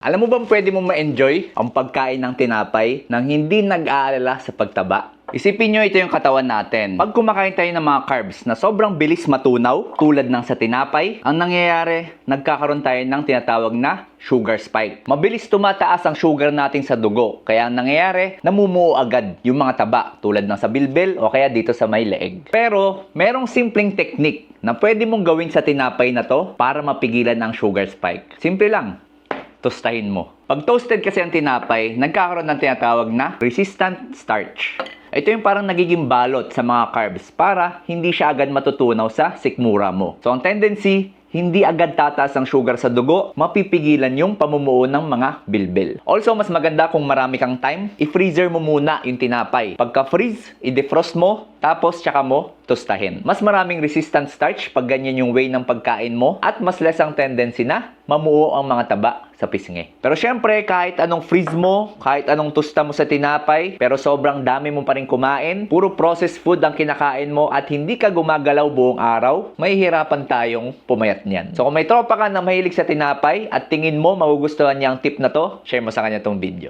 Alam mo bang pwede mo ma-enjoy ang pagkain ng tinapay nang hindi nag-aalala sa pagtaba? Isipin nyo ito yung katawan natin. Pag kumakain tayo ng mga carbs na sobrang bilis matunaw, tulad ng sa tinapay, ang nangyayari, nagkakaroon tayo ng tinatawag na sugar spike. Mabilis tumataas ang sugar natin sa dugo. Kaya ang nangyayari, namumuo agad yung mga taba, tulad ng sa bilbil o kaya dito sa may leeg. Pero, merong simpleng technique na pwede mong gawin sa tinapay na to para mapigilan ang sugar spike. Simple lang tostahin mo. Pag toasted kasi ang tinapay, nagkakaroon ng tinatawag na resistant starch. Ito yung parang nagiging balot sa mga carbs para hindi siya agad matutunaw sa sikmura mo. So ang tendency, hindi agad tataas ang sugar sa dugo, mapipigilan yung pamumuo ng mga bilbil. Also, mas maganda kung marami kang time, i-freezer mo muna yung tinapay. Pagka-freeze, i-defrost mo, tapos tsaka mo tostahin. Mas maraming resistant starch pag ganyan yung way ng pagkain mo at mas less ang tendency na mamuo ang mga taba sa pisngi. Pero syempre, kahit anong freeze mo, kahit anong tusta mo sa tinapay, pero sobrang dami mo pa rin kumain, puro processed food ang kinakain mo at hindi ka gumagalaw buong araw, mahihirapan tayong pumayat niyan. So kung may tropa ka na mahilig sa tinapay at tingin mo magugustuhan niya ang tip na to, share mo sa kanya tong video.